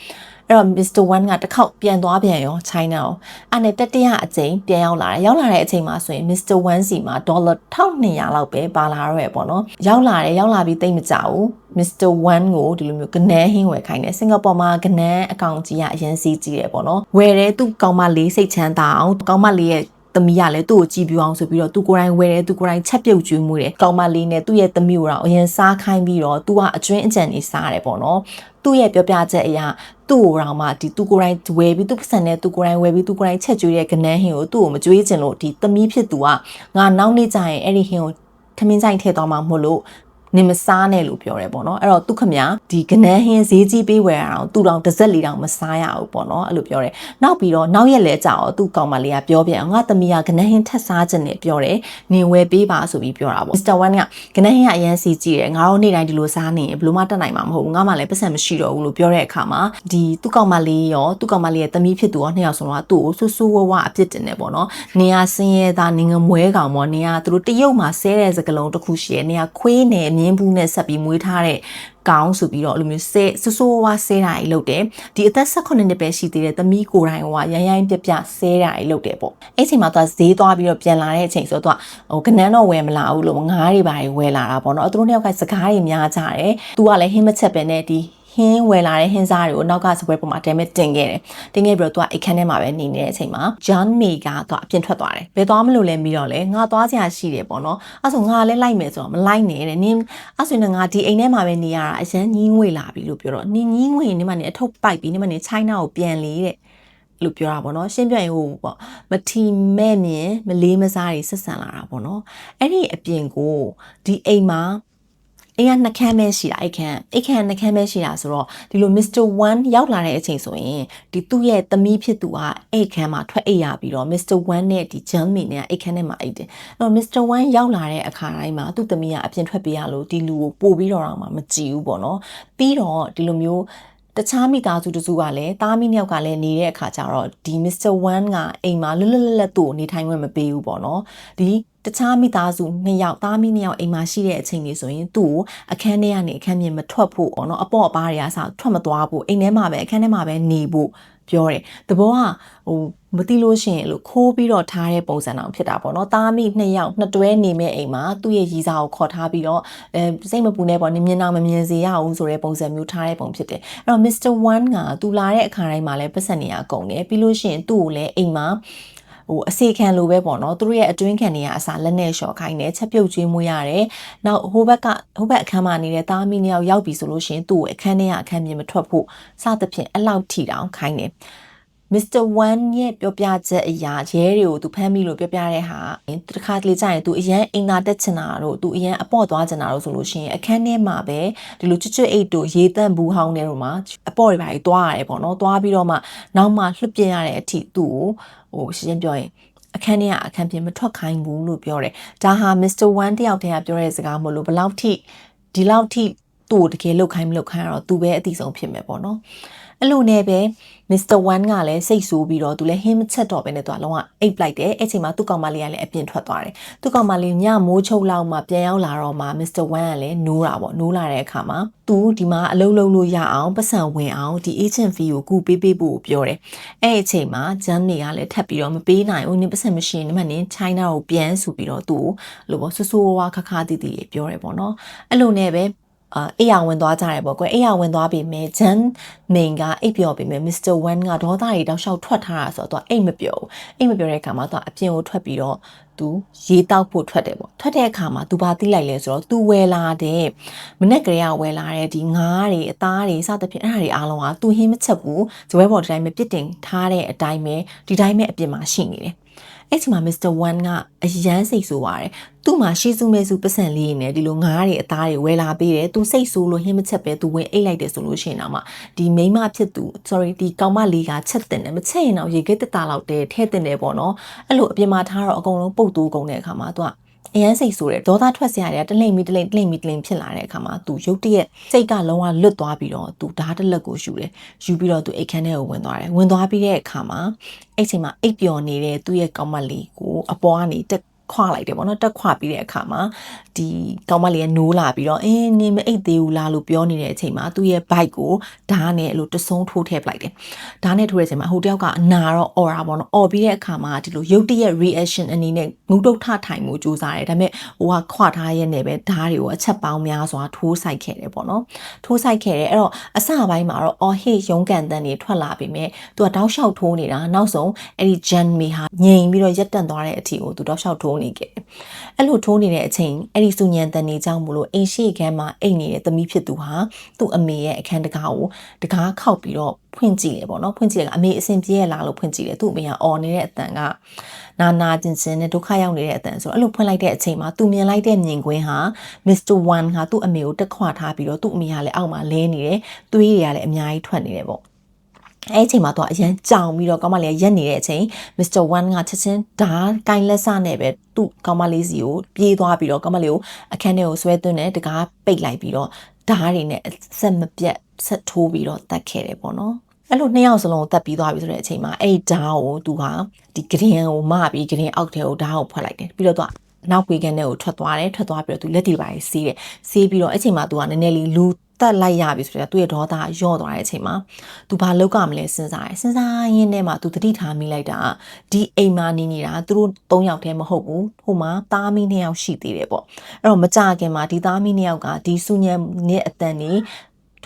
အဲ့တော့ Mr. One ကတစ်ခေါက်ပြန်သွားပြန်ရော China ကိုအဲ့နဲ့တတိယအကြိမ်ပြန်ရောက်လာတယ်ရောက်လာတဲ့အချိန်မှာဆိုရင် Mr. One စီမှာဒေါ်လာ1200လောက်ပဲပါလာတော့ရပေါ့နော်ရောက်လာတယ်ရောက်လာပြီးတိတ်မကြဘူး Mr. One ကိုဒီလိုမျိုးကနန်းဟင်းဝယ်ခိုင်းတယ်စင်ကာပူမှာကနန်းအကောင့်ကြီးကအရင်စီးကြည့်တယ်ပေါ့နော်ဝယ်တယ်သူ့ကောင်မလေးစိတ်ချမ်းသာအောင်ကောင်မလေးရဲ့တ သမီးကလည်းသူ့ကိုကြည်ပြူအောင်ဆိုပြီးတော့သူကိုယ်တိုင်ဝယ်တယ်သူကိုယ်တိုင်ချက်ပြုတ်ကျွေးမှုတယ်ကောင်မလေးနဲ့သူ့ရဲ့သမီးကိုတော့အရင်စားခိုင်းပြီးတော့သူကအကျွင်းအကြံနေစားတယ်ပေါ့နော်သူ့ရဲ့ပြောပြချက်အရာသူ့ကိုတော့မှဒီသူကိုယ်တိုင်ဝယ်ပြီးသူ့ပတ်စံနဲ့သူကိုယ်တိုင်ဝယ်ပြီးသူကိုယ်တိုင်ချက်ကျွေးတဲ့ကနန်းဟင်းကိုသူ့ကိုမကျွေးချင်လို့ဒီသမီးဖြစ်သူကငါနောက်နေ့ကျရင်အဲ့ဒီဟင်းကိုထမင်းဆိုင်ထည့်သွားမှာမဟုတ်လို့ နေမစားနဲ့လို့ပြောရဲပေါ့နော်အဲ့တော့သူခမဒီကနန်းဟင်းဈေးကြီးပေးဝယ်ရအောင်သူတောင်တစ်စက်လေးတောင်မစားရဘူးပေါ့နော်အဲ့လိုပြောတယ်နောက်ပြီးတော့နောက်ရက်လဲကြာတော့သူ့ကောင်မလေးကပြောပြအောင်ငါသမီးကကနန်းဟင်းထက်စားခြင်းနဲ့ပြောတယ်နေဝယ်ပေးပါဆိုပြီးပြောတာပေါ့ Mr. One ကကနန်းဟင်းကအရန်စီကြည့်တယ်ငါတို့နေ့တိုင်းဒီလိုစားနေရင်ဘယ်လိုမှတက်နိုင်မှာမဟုတ်ဘူးငါမှလည်းပတ်စံမရှိတော့ဘူးလို့ပြောတဲ့အခါမှာဒီသူ့ကောင်မလေးရောသူ့ကောင်မလေးရဲ့သမီးဖြစ်သူရောနှစ်ယောက်ဆုံးတော့သူ့ကိုဆူဆူဝဝအပြစ်တင်တယ်ပေါ့နော်နေရစင်းရဲသားနေငမွဲကောင်ပေါ့နေရသူတို့တရုတ်မှာဆဲတဲ့စကလုံးတစ်ခုရှိရနေရခွေးနယ်မြင်းဘူးနဲ့ဆက်ပြီးမွေးထားတဲ့ကောင်းဆိုပြီးတော့အဲ့လိုမျိုးဆဲဆဆိုးဝါဆဲတာကြီးလုပ်တယ်ဒီအသက်18နှစ်ပဲရှိသေးတယ်သမီးကိုယ်တိုင်ဟိုကရိုင်းရိုင်းပြပြဆဲတာကြီးလုပ်တယ်ပေါ့အဲ့ချိန်မှာသူကဈေးသွားပြီးတော့ပြန်လာတဲ့အချိန်ဆိုတော့သူကဟိုကနန်းတော့ဝယ်မလာဘူးလို့ငားတွေပါဝယ်လာတာပေါ့နော်သူတို့နှစ်ယောက်ကစကားတွေများကြတယ်သူကလည်းဟင်းမချက်ပဲနဲ့ဒီ ဟင်းဝယ်လာတဲ့ဟင်းစားတွေကိုနောက်ကစပွဲပေါ်မှာတဲမဲ့တင်ခဲ့တယ်။တင်ခဲ့ပြီးတော့သူကအိတ်ခမ်းထဲမှာပဲနေနေတဲ့အချိန်မှာ John May ကသူကအပြင်ထွက်သွားတယ်။ဘယ်သွားမလို့လဲပြီးတော့လဲငါသွားစရာရှိတယ်ပေါ့နော်။အဲ့ဆိုငါလည်းလိုက်မယ်ဆိုတော့မလိုက်နဲ့တဲ့။နင်းအဲ့ဆိုရင်ငါဒီအိမ်ထဲမှာပဲနေရတာအရန်ကြီးငွေလာပြီလို့ပြောတော့နင်းကြီးငွေနေမှနေအထုပ်ပိုက်ပြီးနေမှနေ China ကိုပြန်လေတဲ့။လို့ပြောတာပေါ့နော်ရှင်းပြရင်ဟိုပေါ့မထီမဲ့မြင်မလေးမစားတွေဆက်ဆံလာတာပေါ့နော်အဲ့ဒီအပြင်ကိုဒီအိမ်မှာ အိမ်ကနှကမ်းပဲရှိတာအိတ်ခမ်းအိတ်ခမ်းနှကမ်းပဲရှိတာဆိုတော့ဒီလို Mr. 1ရောက်လာတဲ့အချိန်ဆိုရင်ဒီသူ့ရဲ့သမီးဖြစ်သူကအိတ်ခမ်းမှာထွက်အိတ်ရပြီးတော့ Mr. 1နဲ့ဒီ Jamie နဲ့အိတ်ခမ်းထဲမှာအိတ်တယ်အဲ့တော့ Mr. 1ရောက်လာတဲ့အခါတိုင်းမှာသူ့သမီးကအပြင်ထွက်ပေးရလို့ဒီလူကိုပို့ပြီးတော့တော့မှမကြည့်ဘူးပေါ့နော်ပြီးတော့ဒီလိုမျိုးတခြားမိသားစုတစုကလည်းတားမိနှစ်ယောက်ကလည်းနေတဲ့အခါကျတော့ဒီ Mr. 1ကအိမ်မှာလွတ်လွတ်လပ်လပ်သူ့ကိုနေထိုင်ခွင့်မပေးဘူးပေါ့နော်ဒီ တခြားမိသားစုနှစ်ယောက်သားမိနှစ်ယောက်အိမ်မှာရှိတဲ့အချိန်လေးဆိုရင်သူ့ကိုအခန်းထဲကနေအခန်းပြင်မထွက်ဖို့ပေါ့နော်အပေါ့အပါးတွေကစထွက်မသွားဖို့အိမ်ထဲမှာပဲအခန်းထဲမှာပဲနေဖို့ပြောတယ်တဘောကဟိုမသိလို့ရှိရင်လို့ခိုးပြီးတော့ထားတဲ့ပုံစံအောင်ဖြစ်တာပေါ့နော်တားမိနှစ်ယောက်နှစ်တွဲနေမဲ့အိမ်မှာသူ့ရဲ့ရီစာကိုခေါ်ထားပြီးတော့အဲစိတ်မပူနဲ့ပေါ့နင်းမြင်အောင်မမြင်စေရအောင်ဆိုတဲ့ပုံစံမျိုးထားတဲ့ပုံဖြစ်တယ်အဲ့တော့ Mr. 1ကသူလာတဲ့အခါတိုင်းမှာလည်းပတ်စံနေရကုန်တယ်ပြီးလို့ရှိရင်သူ့ကိုလည်းအိမ်မှာ ဟိုအစီခံလိုပဲပေါ့နော်သူတို့ရဲ့အတွင်းခံတွေကအစားလက်နဲ့လျှော်ခိုင်းတယ်ချက်ပြုတ်ကျွေးမွေးရတယ်နောက်ဟိုဘက်ကဟိုဘက်အခန်းမှာနေတဲ့သားမီးနှစ်ယောက်ရောက်ပြီဆိုလို့ရှိရင်သူ့ကိုအခန်းထဲကအခန်းပြင်မထွက်ဖို့စသဖြင့်အလောက်ထီတောင်ခိုင်းတယ် Mr. 1ရဲ့ပြောပြချက်အရာရဲတွေကိုသူဖမ်းမိလို့ပြောပြတဲ့ဟာတခါတလေကြာရင်သူအရန်အင်တာတက်ချင်တာတို့သူအရန်အပေါ့သွားချင်တာတို့ဆိုလို့ရှိရင်အခန်းထဲမှာပဲဒီလိုချွတ်ချွတ်အိတ်တို့ရေတန့်ဘူးဟောင်းတွေတို့မှာအပေါ့တွေပါကြီးသွားရတယ်ပေါ့နော်သွားပြီးတော့မှနောက်မှလှုပ်ပြရတဲ့အထိသူ့ကိုဟိုရှင်းပြောရင်အခန်းထဲကအခန်းပြင်မထွက်ခိုင်းဘူးလို့ပြောတယ်ဒါဟာ Mr. 1တယောက်တည်းကပြောတဲ့စကားမလို့ဘယ်လောက်ထိဒီလောက်ထိသူ့ကိုတကယ်လောက်ခိုင်းမလောက်ခိုင်းတော့သူပဲအတိဆုံးဖြစ်မယ်ပေါ့နော် အဲ့လိုနဲ့ပဲ Mr. 1ကလည်းစိတ်ဆိုးပြီးတော့သူလည်းဟင်းမချက်တော့ပဲနဲ့သူကလုံးဝအိတ်ပလိုက်တယ်အဲ့ချိန်မှာသူ့ကောင်မလေးကလည်းအပြင်ထွက်သွားတယ်သူ့ကောင်မလေးညမိုးချုပ်လောက်မှပြန်ရောက်လာတော့မှ Mr. 1ကလည်းနိုးတာပေါ့နိုးလာတဲ့အခါမှာသူဒီမှာအလုံးလုံးလို့ရအောင်ပတ်စံဝင်အောင်ဒီ agent fee ကိုကူပေးပေးဖို့ပြောတယ်အဲ့အချိန်မှာ Jan နေကလည်းထပ်ပြီးတော့မပေးနိုင်ဘူးနင်ပတ်စံမရှိရင်ဒီမှာနင် China ကိုပြန်ဆိုပြီးတော့သူ့ကိုလို့ပေါ့ဆူဆူဝါခါခါတီတီလေးပြောတယ်ပေါ့နော်အဲ့လိုနဲ့ပဲ အာအိယာဝင်သွားကြတယ်ပေါ့ကွယ်အိယာဝင်သွားပြီမဲ့ဂျန်မိန်ကအိပ်ပျော်ပြီမဲ့မစ္စတာဝမ်ကဒေါသတွေတောက်လျှောက်ထွက်ထားတာဆိုတော့သူအိပ်မပျော်ဘူးအိပ်မပျော်တဲ့အခါမှာသူအပြင်ကိုထွက်ပြီးတော့သူရေတောက်ဖို့ထွက်တယ်ပေါ့ထွက်တဲ့အခါမှာသူဘာသိလိုက်လဲဆိုတော့သူဝယ်လာတဲ့မနေ့ကလေးကဝယ်လာတဲ့ဒီငါးတွေအသားတွေစသဖြင့်အဲ့ဒါတွေအားလုံးကသူဟင်းမချက်ဘူးဇပွဲပေါ်ဒီတိုင်းပဲပြစ်တင်ထားတဲ့အတိုင်းပဲဒီတိုင်းပဲအပြင်မှာရှိနေတယ် အဲ့ဒီမှာ Mr. 1ကအရန်စိတ်ဆိုးပါတယ်သူ့မှာရှေးစုမဲစုပတ်စံလေးနဲ့ဒီလိုငားတွေအသားတွေဝယ်လာပေးတယ်သူစိတ်ဆိုးလို့ဟင်းမချက်ပဲသူဝင်အိတ်လိုက်တယ်ဆိုလို့ရှိရင်တော့မှဒီမိမဖြစ်သူ sorry ဒီကောင်မလေးကချက်တင်တယ်မချက်ရင်တော့ရေခဲတက်တာလောက်တည်းထဲတင်တယ်ပေါ့နော်အဲ့လိုအပြင်မှာထားတော့အကုန်လုံးပုတ်တူးကုန်တဲ့အခါမှာသူက အရန်စိတ်ဆိုးတယ်ဒေါသထွက်စရာတွေကတလိမ့်မီတလိမ့်တလိမ့်မီတလိမ့်ဖြစ်လာတဲ့အခါမှာသူရုတ်တရက်စိတ်ကလုံးဝလွတ်သွားပြီးတော့သူဓာတ်တလက်ကိုယူတယ်ယူပြီးတော့သူအိတ်ခမ်းထဲကိုဝင်သွားတယ်ဝင်သွားပြီးတဲ့အခါမှာအဲ့ချိန်မှာအိတ်ပျော်နေတဲ့သူ့ရဲ့ကောင်းမလေးကိုအပေါ်ကနေတက် ခွာလိုက်တယ်ပေါ့နော်တက်ခွာပြီးတဲ့အခါမှာဒီကောင်မလေးကနိုးလာပြီးတော့အင်းနင်မအိတ်သေးဘူးလားလို့ပြောနေတဲ့အချိန်မှာသူ့ရဲ့ bike ကိုဓာတ်နဲ့အဲ့လိုတဆုံထိုးထည့်ပလိုက်တယ်ဓာတ်နဲ့ထိုးတဲ့အချိန်မှာဟိုတယောက်ကအနာတော့អော်တာပေါ့နော်អော်ပြီးတဲ့အခါမှာဒီလိုရုတ်တရက် reaction အနေနဲ့ငုတ်တုတ်ထထိုင်မှုစူးစမ်းတယ်ဒါပေမဲ့ဟိုကခွာထားရဲ့နဲ့ပဲဓာတ်တွေကိုအချက်ပေါင်းများစွာထိုးဆိုင်ခဲ့တယ်ပေါ့နော်ထိုးဆိုင်ခဲ့တယ်အဲ့တော့အစပိုင်းမှာတော့အော်ဟေ့ရုံးကန်တန်တွေထွက်လာပြီမဲ့သူကတောက်လျှောက်ထိုးနေတာနောက်ဆုံးအဲ့ဒီ Jan May ဟာငြိမ်ပြီးတော့ရက်တန့်သွားတဲ့အထိကိုသူတောက်လျှောက်ထိုးနေခဲ့တယ်အဲ့လိုထိုးနေတဲ့အချိန်အဲ့ဒီစုညံတန်နေကြောင့်မလို့အိမ်ရှိခန်းမှာအိတ်နေတဲ့သမီးဖြစ်သူဟာသူ့အမေရဲ့အခန်းတကားကိုတကားခောက်ပြီးတော့ဖွင့်ကြည့်တယ်ပေါ့နော်ဖွင့်ကြည့်တယ်ကအမေအဆင်ပြေရလားလို့ဖွင့်ကြည့်တယ်သူ့အမေကအော်နေတဲ့အတန်ကနာနာကျင်ကျင်နဲ့ဒုက္ခရောက်နေတဲ့အတန်ဆိုတော့အဲ့လိုဖွင့်လိုက်တဲ့အချိန်မှာသူမြင်လိုက်တဲ့မြင်ကွင်းဟာ Mr. One ဟာသူ့အမေကိုတက်ခွာထားပြီးတော့သူ့အမေကလည်းအောက်မှာလဲနေတယ်သွေးတွေကလည်းအများကြီးထွက်နေတယ်ပေါ့ အဲ့အချိန်မှာတော့အရန်ကြောင်ပြီးတော့ကောင်းမလေးရက်နေတဲ့အချိန် Mr. One ကချက်ချင်းဓာတ်ကိုင်းလက်စနဲ့ပဲသူ့ကောင်းမလေးစီကိုပြေးသွားပြီးတော့ကောင်းမလေးကိုအခန်းထဲကိုဆွဲသွင်းတယ်တကားပိတ်လိုက်ပြီးတော့ဓာတ်တွေနဲ့ဆက်မပြတ်ဆက်ထိုးပြီးတော့တတ်ခဲ့တယ်ပေါ့နော်အဲ့လိုနှစ်ယောက်စလုံးတက်ပြီးသွားပြီဆိုတဲ့အချိန်မှာအဲ့ဓာတ်ကိုသူဟာဒီဂရင်ကိုမပြီးဂရင်အောက်ထဲကိုဓာတ်ကိုဖွက်လိုက်တယ်ပြီးတော့သူကနောက်ကွေကန်ထဲကိုထွက်သွားတယ်ထွက်သွားပြီးတော့သူလက်တွေပါစီးတယ်စီးပြီးတော့အဲ့ချိန်မှာသူကနည်းနည်းလေးလူ တက်လိုက်ရပြီဆိုတော့သူ့ရဲ့ဒေါသယော့သွားတဲ့အချိန်မှာသူဘာလုပ်ကမလဲစဉ်းစားတယ်စဉ်းစားရင်းနဲ့မှသူတတိထားမိလိုက်တာဒီအိမ်မှာနေနေတာသူတို့၃ယောက်တည်းမဟုတ်ဘူးဟိုမှာသားမီး၂ယောက်ရှိသေးတယ်ပေါ့အဲ့တော့မကြခင်မှာဒီသားမီး၂ယောက်ကဒီစုညံနဲ့အတန်နေ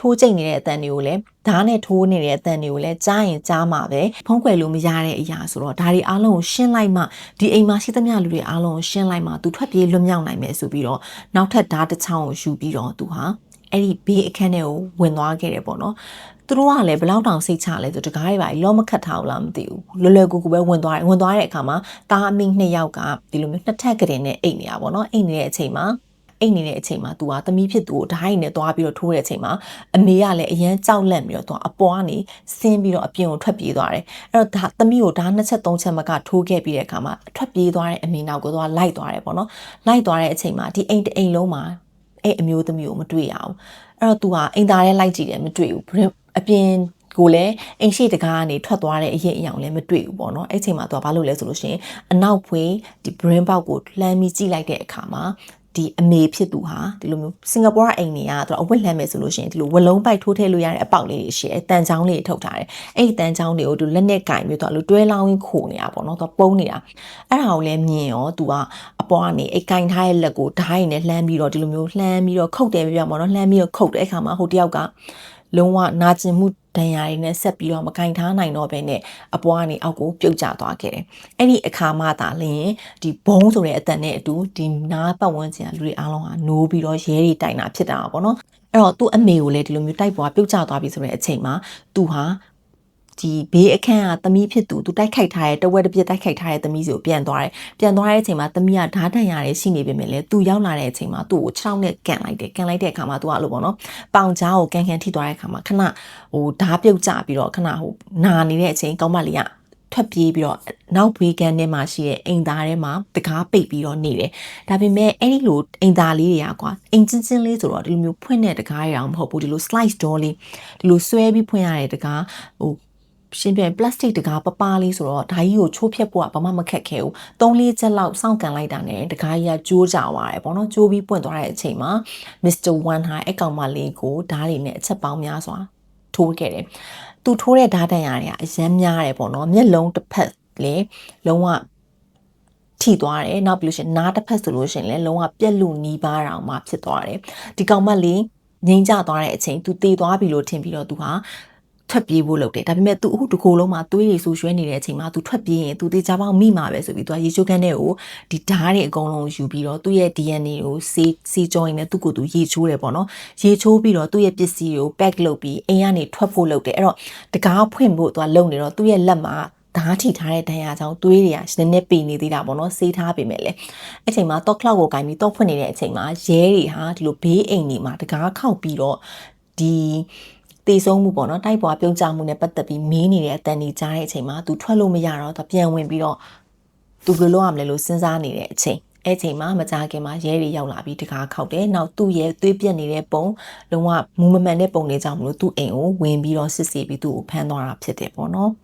ထိုးကျိတ်နေတဲ့အတန်တွေကိုလည်းဓာတ်နဲ့ထိုးနေတဲ့အတန်တွေကိုလည်းကြားရင်ကြားမှာပဲဖုံးကွယ်လို့မရတဲ့အရာဆိုတော့ဒါတွေအားလုံးကိုရှင်းလိုက်မှဒီအိမ်မှာရှိသမျှလူတွေအားလုံးကိုရှင်းလိုက်မှသူထွက်ပြေးလွတ်မြောက်နိုင်မယ်ဆိုပြီးတော့နောက်ထပ်ဓာတ်တစ်ချောင်းကိုယူပြီးတော့သူဟာ အဲ့ဒီဘေးအခန်းထဲကိုဝင်သွားခဲ့တယ်ပေါ့နော်သူတို့ကလည်းဘလောက်တောင်စိတ်ချလဲဆိုတကားတွေပါလောမခတ်ထားဘူးလားမသိဘူးလွယ်လွယ်ကူကူပဲဝင်သွားတယ်ဝင်သွားတဲ့အခါမှာတာအမိနှစ်ယောက်ကဒီလိုမျိုးနှစ်ထပ်ကလေးနဲ့အိတ်နေတာပေါ့နော်အိတ်နေတဲ့အချိန်မှာအိတ်နေတဲ့အချိန်မှာသူကသမီးဖြစ်သူကိုဓာတ်ရည်နဲ့သွားပြီးတော့ထိုးတဲ့အချိန်မှာအမေကလည်းအရန်ကြောက်လန့်ပြီးတော့သူကအပေါ်ကနေဆင်းပြီးတော့အပြင်ကိုထွက်ပြေးသွားတယ်။အဲ့တော့ဒါသမီးကိုဓာတ်နှစ်ချက်သုံးချက်မကထိုးခဲ့ပြီးတဲ့အခါမှာထွက်ပြေးသွားတဲ့အမေနောက်ကိုသူကလိုက်သွားတယ်ပေါ့နော်။လိုက်သွားတဲ့အချိန်မှာဒီအိမ်တအိမ်လုံးမှာ အဲ့အမျိုးသမီးကိုမတွေ့ရအောင်အဲ့တော့ तू ဟာအိမ်သားထဲလိုက်ကြည့်တယ်မတွေ့ဘူးအပြင်ကိုလည်းအိမ်ရှိတကားကနေထွက်သွားတဲ့အရင်အယောင်လည်းမတွေ့ဘူးပေါ့နော်အဲ့ချိန်မှာသူကဘာလုပ်လဲဆိုလို့ရှိရင်အနောက်ဖွေးဒီ brain ပေါက်ကိုလှမ်းပြီးကြည့်လိုက်တဲ့အခါမှာ ဒီအမေဖြစ်သူဟာဒီလိုမျိုးစင်ကာပူကအိမ်တွေကသူအဝတ်လှမ်းမယ်ဆိုလို့ရှိရင်ဒီလိုဝလုံးပိုက်ထိုးထည့်လို့ရတဲ့အပေါက်လေးတွေရှိတယ်တန်ချောင်းလေးထုတ်ထားတယ်အဲ့ဒီတန်ချောင်းတွေကိုသူလက်နဲ့ကင်ပြီးတော့လူတွဲလောင်းရင်းခိုနေတာပေါ့နော်သူပုံးနေတာအဲ့ဒါကိုလည်းမြင်ရောသူကအပေါ်ကနေအိတ်ကင်ထားတဲ့လက်ကိုဓာတ်ရည်နဲ့လှမ်းပြီးတော့ဒီလိုမျိုးလှမ်းပြီးတော့ခုတ်တယ်ပြပြပေါ့နော်လှမ်းပြီးတော့ခုတ်တဲ့အခါမှာဟိုတယောက်ကလုံးဝနာကျင်မှု ဒဏ်ရာတွေနဲ့ဆက်ပြီးတော့မကင်ထားနိုင်တော့ဘဲနဲ့အပွားကနေအောက်ကိုပြုတ်ကျသွားခဲ့တယ်။အဲ့ဒီအခါမှသာလျှင်ဒီဘုံဆိုတဲ့အတန်နဲ့အတူဒီနားပတ်ဝန်းကျင်ကလူတွေအားလုံးဟာနိုးပြီးတော့ရဲတွေတိုင်တာဖြစ်တာပေါ့နော်။အဲ့တော့သူ့အမေကိုလည်းဒီလိုမျိုးတိုက်ပွားပြုတ်ကျသွားပြီဆိုတဲ့အချိန်မှာသူဟာ ဒီဘေးအခန်းကသမီးဖြစ်သူသူတိုက်ခိုက်ထားတဲ့တဝက်တစ်ပြက်တိုက်ခိုက်ထားတဲ့သမီးစီကိုပြန်သွားတယ်ပြန်သွားတဲ့အချိန်မှာသမီးကဓာတ်တန်ရတယ်ရှိနေပေမဲ့လည်းသူရောက်လာတဲ့အချိန်မှာသူ့ကိုခြေထောက်နဲ့ကန်လိုက်တယ်ကန်လိုက်တဲ့အခါမှာသူကလို့ပေါ့နော်ပေါင်ကြားကိုကန်ကန်ထိသွားတဲ့အခါမှာခဏဟိုဓာတ်ပြုတ်ကျပြီးတော့ခဏဟိုနာနေတဲ့အချိန်ကောင်းမလေးကထွက်ပြေးပြီးတော့နောက်ဘေးကန်ထဲမှာရှိတဲ့အိမ်သားထဲမှာတကားပိတ်ပြီးတော့နေတယ်။ဒါပေမဲ့အဲ့ဒီလိုအိမ်သားလေးတွေကကွာအိမ်ချင်းချင်းလေးဆိုတော့ဒီလိုမျိုးဖွင့်တဲ့တကားရအောင်မဟုတ်ဘူးဒီလို slice door လေးဒီလိုဆွဲပြီးဖွင့်ရတဲ့တကားဟို ရှင်းပြပလတ်စတစ်တကားပပလေးဆိုတော့ဓာကြီးကိုချိုးဖြက်ဖို့ကဘာမှမခက်ခဲဘူး။သုံးလေးချက်လောက်စောင့်ကန်လိုက်တာနဲ့တကားကြီးကကျိုးကြသွားတယ်ပေါ့နော်။ကျိုးပြီးပွင့်သွားတဲ့အချိန်မှာ Mr. One ဟာအကောင်မလေးကိုဓားတွေနဲ့အချက်ပေါင်းများစွာထိုးခဲ့တယ်။သူထိုးတဲ့ဓာတ်တန်ရာတွေကအရမ်းများတယ်ပေါ့နော်။မျက်လုံးတစ်ဖက်လေလုံးဝထိသွားတယ်နောက်ပြီးလို့ရှိရင်နားတစ်ဖက်ဆိုလို့ရှိရင်လည်းလုံးဝပြက်လူနီးပါးတောင်မှဖြစ်သွားတယ်ဒီကောင်မလေးငိမ့်ကြသွားတဲ့အချိန်သူတေသွားပြီလို့ထင်ပြီးတော့သူဟာ ထွက်ပြေးဖို့လုပ်တယ်ဒါပေမဲ့ तू အခုတကိုယ်လုံးမှာသွေးတွေဆူရွှဲနေတဲ့အချိန်မှာ तू ထွက်ပြေးရင် तू တေချာပေါင်းမိမှာပဲဆိုပြီး तू ရေချိုးခန်းထဲကိုဒီဓာတ်တွေအကုန်လုံးယူပြီးတော့သူ့ရဲ့ DNA ကိုစေးစေးကြောင်းနေသူ့ကိုယ်သူရေချိုးတယ်ပေါ့နော်ရေချိုးပြီးတော့သူ့ရဲ့ပစ္စည်းတွေကို pack လုပ်ပြီးအိမ်ကနေထွက်ဖို့လုပ်တယ်အဲ့တော့တကားဖွင့်ဖို့ तू လုံနေတော့သူ့ရဲ့လက်မှာဓာတ်ထိထားတဲ့ဒဏ်ရာကြောင့်သွေးတွေကနည်းနည်းပေနေသေးတာပေါ့နော်ဆေးထားပေမဲ့လည်းအဲ့ချိန်မှာတော့ cloud ကိုကင်ပြီးတော့ဖွင့်နေတဲ့အချိန်မှာရဲတွေဟာဒီလိုဘေးအိမ်တွေမှာတကားခောက်ပြီးတော့ဒီ တေဆုံးမှုပေါ့နော်တိုက်ပွားပြုံးကြမှုနဲ့ပတ်သက်ပြီးမင်းနေတဲ့အတန်ကြီးကြားတဲ့အချိန်မှာသူထွက်လို့မရတော့သူပြန်ဝင်ပြီးတော့သူဘယ်လိုလုပ်ရမလဲလို့စဉ်းစားနေတဲ့အချိန်အဲ့ချိန်မှာမကြခင်မှာရဲတွေရောက်လာပြီးတကားခောက်တယ်။နောက်သူ့ရဲ့သွေးပြက်နေတဲ့ပုံလုံးဝမူမမှန်တဲ့ပုံတွေကြောင့်မလို့သူ့အိမ်ကိုဝင်ပြီးတော့စစ်ဆေးပြီးသူ့ကိုဖမ်းသွားတာဖြစ်တယ်ပေါ့နော်။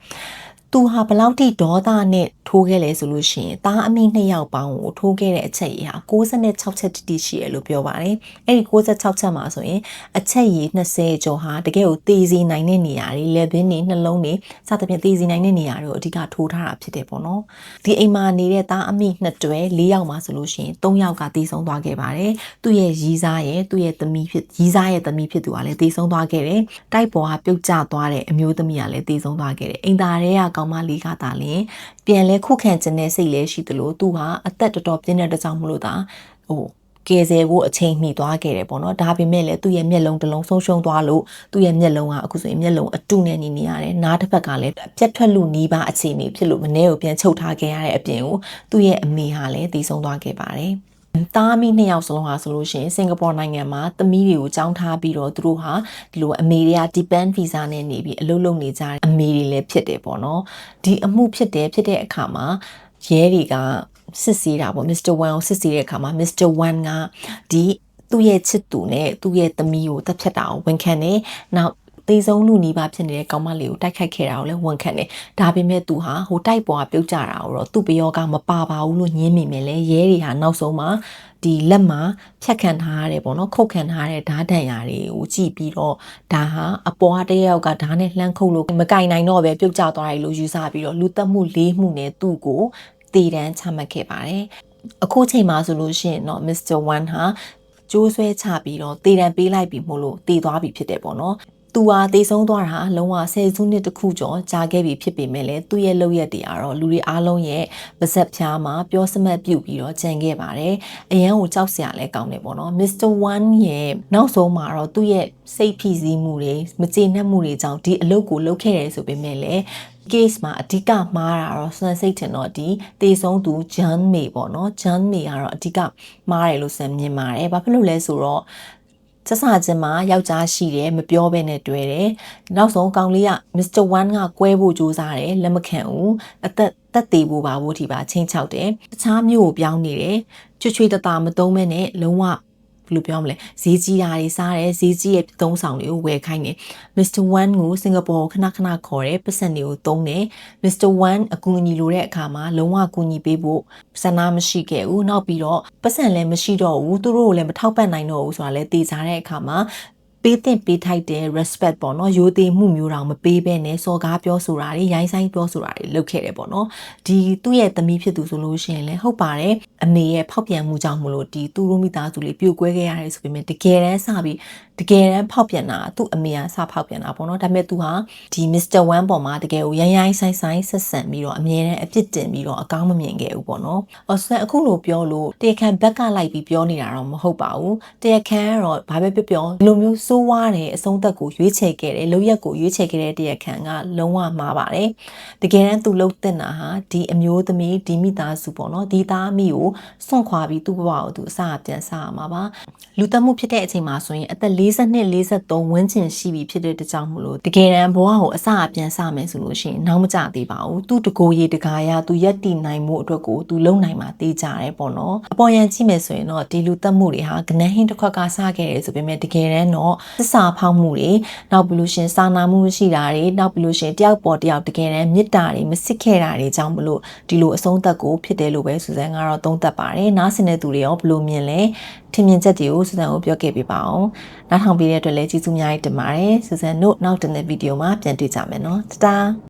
သူဟာဘယ်လောက်ထိဒေါသနဲ့ထိုးခဲ့လဲဆိုလို့ရှိရင်တားအမိနှစ်ယောက်ပေါင်းကိုထိုးခဲ့တဲ့အချက်ရည်ဟာ66ချက်တိတိရှိရလို့ပြောပါတယ်အဲ့ဒီ66ချက်မှာဆိုရင်အချက်ရည်20ကျော်ဟာတကယ်ကိုသေစီနိုင်တဲ့နေရာတွေလက်ဘင်းတွေနှလုံးတွေစသဖြင့်သေစီနိုင်တဲ့နေရာတွေကိုအဓိကထိုးထားတာဖြစ်တယ်ပေါ့နော်ဒီအိမ်မှာနေတဲ့တားအမိနှစ်တွဲ၄ယောက်မှာဆိုလို့ရှိရင်၃ယောက်ကသေဆုံးသွားခဲ့ပါတယ်သူ့ရဲ့ရီးစားရဲ့သူ့ရဲ့သမီးဖြစ်ရီးစားရဲ့သမီးဖြစ်သူကလည်းသေဆုံးသွားခဲ့တယ်တိုက်ပေါ်ကပြုတ်ကျသွားတဲ့အမျိုးသမီးကလည်းသေဆုံးသွားခဲ့တယ်အိမ်သားတွေကကောင်မလေးကသာလင်ပြန်လဲခုခံခြင်းနဲ့စိတ်လဲရှိသလိုသူဟာအသက်တော်တော်ပြင်းတဲ့တကြောင်မလို့သာဟိုကယ်ဆယ်ဖို့အချိန်မီသွားခဲ့တယ်ပေါ့နော်ဒါပေမဲ့လည်းသူ့ရဲ့မျက်လုံးတစ်လုံးဆုံးရှုံးသွားလို့သူ့ရဲ့မျက်လုံးကအခုဆိုရင်မျက်လုံးအတုနဲ့နေနေရတယ်နားတစ်ဖက်ကလည်းပြတ်ထွက်လို့နီးပါအခြေအနေဖြစ်လို့မနေ့ကိုပြန်ချုပ်ထားခဲ့ရတဲ့အပြင်ကိုသူ့ရဲ့အမေဟာလည်းတည်ဆုံးသွားခဲ့ပါတယ် သားမိနှစ်ယောက်စလုံးဟာဆိုလို့ရှိရင်စင်ကာပူနိုင်ငံမှာသမီးတွေကိုကြောင်းထားပြီးတော့သူတို့ဟာဒီလိုအမေတွေက depend visa နဲ့နေပြီးအလုပ်လုပ်နေကြတဲ့အမေတွေလည်းဖြစ်တယ်ပေါ့နော်ဒီအမှုဖြစ်တယ်ဖြစ်တဲ့အခါမှာရဲတွေကစစ်ဆေးတာပေါ့ Mr. Wan ကိုစစ်ဆေးတဲ့အခါမှာ Mr. Wan ကဒီသူ့ရဲ့ချစ်သူနဲ့သူ့ရဲ့သမီးကိုတပ်ဖြတ်တာကိုဝန်ခံတယ်နောက် သေဆုံးလူနီးပါးဖြစ်နေတဲ့ကောင်မလေးကိုတိုက်ခိုက်ခဲ့တာကိုလည်းဝန်ခံတယ်။ဒါပေမဲ့သူဟာဟိုတိုက်ပေါ်ကပြုတ်ကျတာကိုတော့သူ့ပယောကမပါပါဘူးလို့ညင်းမိမယ်လေရဲတွေဟာနောက်ဆုံးမှာဒီလက်မှာဖြတ်ခံထားရတယ်ပေါ့နော်ခုတ်ခံထားရတဲ့ဓာတ်တန်ရာတွေကိုကြည့်ပြီးတော့ဒါဟာအပေါ်ကတယောက်ကဓာတ်နဲ့လှမ်းခုတ်လို့မကင်နိုင်တော့ပဲပြုတ်ကျသွားတယ်လို့ယူဆပြီးတော့လူသက်မှုလေးမှုနဲ့သူ့ကိုတည်တန်းချမှတ်ခဲ့ပါတယ်။အခုချိန်မှာဆိုလို့ရှိရင်တော့ Mr. Wan ဟာကျိုးဆွဲချပြီးတော့တည်တံပေးလိုက်ပြီမို့လို့တည်သွားပြီဖြစ်တယ်ပေါ့နော် သူဟာတေဆုံးသွားတာလုံးဝဆယ်စုနှစ်တခုကျော်ကြာခဲ့ပြီဖြစ်ပေမဲ့လည်းသူ့ရဲ့လုပ်ရက်တွေကတော့လူတွေအားလုံးရဲ့ပါဇက်ဖြားမှာပြောစမတ်ပြုတ်ပြီးတော့ကြံခဲ့ပါတယ်။အရန်ကိုကြောက်စရာလည်းကောင်းတယ်ပေါ့နော်။ Mr. One ရဲ့နောက်ဆုံးမှာတော့သူ့ရဲ့စိတ်ဖိစီးမှုတွေမကျေနပ်မှုတွေကြောင့်ဒီအလုပ်ကိုလုပ်ခဲ့တယ်ဆိုပေမဲ့လည်း case မှာအဓိကမှားတာတော့စံစိတ်ထင်တော့ဒီတေဆုံးသူ John May ပေါ့နော် John May ကတော့အဓိကမှားတယ်လို့စံမြင်ပါတယ်။ဘာဖြစ်လို့လဲဆိုတော့ဆ က်စာချင်းမှာယောက်ျားရှိတယ်မပြောဘဲနဲ့တွေ့တယ်နောက်ဆုံးကောင်လေးက Mr. One ကကွဲဖို့ကြိုးစားတယ်လက်မခံဘူးအသက်တက်သေးဖို့ပါဖို့ဒီပါချင်းချောက်တယ်တခြားမျိုးကိုပြောင်းနေတယ်ချွချွေတတာမသုံးမဲနဲ့လုံးဝ ဘယ်လိုပြောမလဲဈေးကြီးတာတွေစားတယ်ဈေးကြီးရဲ့သုံးဆောင်တွေကိုဝယ်ခိုင်းတယ် Mr. One ကိုစင်ကာပူခဏခဏခေါ်တယ်ပတ်စံတွေကိုသုံးတယ် Mr. One အကူအညီလိုတဲ့အခါမှာလုံးဝအကူအညီပေးဖို့စနာမရှိခဲ့ဘူးနောက်ပြီးတော့ပတ်စံလည်းမရှိတော့ဘူးသူတို့ကိုလည်းမထောက်ပံ့နိုင်တော့ဘူးဆိုတာလည်းသိကြတဲ့အခါမှာ ပေးတဲ့ပေးထိုက်တဲ့ respect ပေါ့နော်ရိုသေမှုမျိုးတောင်မပေးဘဲနဲ့စော်ကားပြောဆိုတာတွေရိုင်းဆိုင်ပြောဆိုတာတွေလုပ်ခဲ့တယ်ပေါ့နော်ဒီသူ့ရဲ့သမီးဖြစ်သူဆိုလို့ရှိရင်လည်းဟုတ်ပါတယ်အမေရဲ့ဖောက်ပြန်မှုကြောင့်မလို့ဒီသူတို့မိသားစုလေးပြိုကွဲခဲ့ရတယ်ဆိုပေမဲ့တကယ်တမ်းစပြီး တကယ်တမ်းဖောက်ပြန်တာသူ့အမေကစဖောက်ပြန်တာပေါ့နော်ဒါပေမဲ့သူဟာဒီ Mr. One ပေါ်မှာတကယ်ကိုရိုင်းရိုင်းဆိုင်ဆိုင်ဆက်ဆံပြီးတော့အမြဲတမ်းအပြစ်တင်ပြီးတော့အကောင်းမမြင်ခဲ့ဘူးပေါ့နော်အော်ဆန်အခုလိုပြောလို့တရားခံဘက်ကလိုက်ပြီးပြောနေတာတော့မဟုတ်ပါဘူးတရားခံကတော့ဘာပဲပြောပြောဒီလိုမျိုးစိုးဝါးတဲ့အဆုံးသက်ကိုရွေးချယ်ခဲ့တယ်လောက်ရက်ကိုရွေးချယ်ခဲ့တဲ့တရားခံကလုံးဝမှားပါတယ်တကယ်တမ်းသူလှုပ်တင်တာဟာဒီအမျိုးသမီးဒီမိသားစုပေါ့နော်ဒီသားမိကိုစွန့်ခွာပြီးသူ့ဘဝကိုသူအစားပြန်စားရမှာပါလူသက်မှုဖြစ်တဲ့အချိန်မှာဆိုရင်အသက်42 43ဝန်းကျင်ရှိပြီဖြစ်တဲ့တကြောင်မို့လို့တကယ်တမ်းဘဝကိုအစားပြန်စားမယ်ဆိုလို့ရှိရင်နောက်မကြသေးပါဘူးသူတကိုယ်ရည်တကာရသူရက်တည်နိုင်မှုအတွက်ကိုသူလုံနိုင်မှာတေးကြတယ်ပေါ့နော်အပေါ်ယံကြည့်မယ်ဆိုရင်တော့ဒီလူသက်မှုတွေဟာကနန်းဟင်းတစ်ခွက်ကစားခဲ့တယ်ဆိုပေမဲ့တကယ်တမ်းတော့သစ္စာဖောက်မှုတွေနောက်ပြီးလို့ရှင်စာနာမှုရှိတာတွေနောက်ပြီးလို့ရှင်တယောက်ပေါ်တယောက်တကယ်တမ်းမေတ္တာတွေမစစ်ခဲ့တာတွေကြောင့်မလို့ဒီလိုအဆုံးသက်ကိုဖြစ်တယ်လို့ပဲစူဇန်ကတော့သုံးသပ်ပါတယ်နားဆင်တဲ့သူတွေရောဘယ်လိုမြင်လဲ ထင်မြင်ချက်တွေကိုစူဇန်ကိုပြောခဲ့ပေးပါအောင်နောက်ထောင်ပေးတဲ့အတွက်လည်းကျေးဇူးအများကြီးတင်ပါတယ်စူဇန်တို့နောက်တင်တဲ့ဗီဒီယိုမှာပြန်တွေ့ကြမယ်နော်တတား